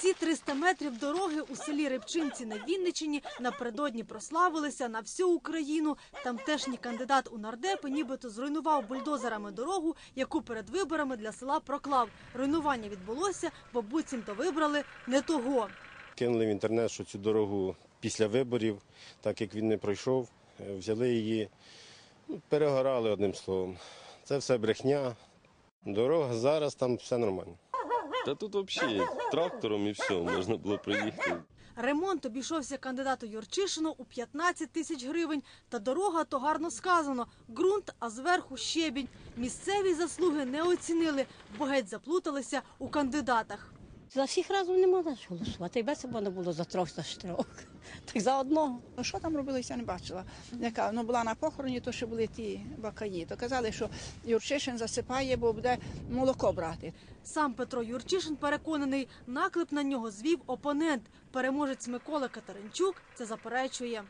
Ці 300 метрів дороги у селі Рибчинці на Вінничині напередодні прославилися на всю Україну. Тамтешній кандидат у нардепи нібито зруйнував бульдозерами дорогу, яку перед виборами для села проклав. Руйнування відбулося, бо буцімто вибрали не того. Кинули в інтернет, що цю дорогу після виборів, так як він не пройшов, е, взяли її, ну, перегорали одним словом. Це все брехня. Дорога зараз там все нормально. Та тут взагалі трактором і все, можна було проїхати. Ремонт обійшовся кандидату Юрчишину у 15 тисяч гривень. Та дорога то гарно сказано. Ґрунт, а зверху щебінь. Місцеві заслуги не оцінили, бо геть заплуталися у кандидатах. За всіх разом не можна ж голосувати. І без можна було за трьох, за чотирьох. Так за одного. Ну, Що там робилося, я не бачила. Яка ну була на похороні, то ще були ті бакаї. То казали, що Юрчишин засипає, бо буде молоко брати. Сам Петро Юрчишин переконаний, наклеп на нього звів опонент. Переможець Микола Катеринчук це заперечує.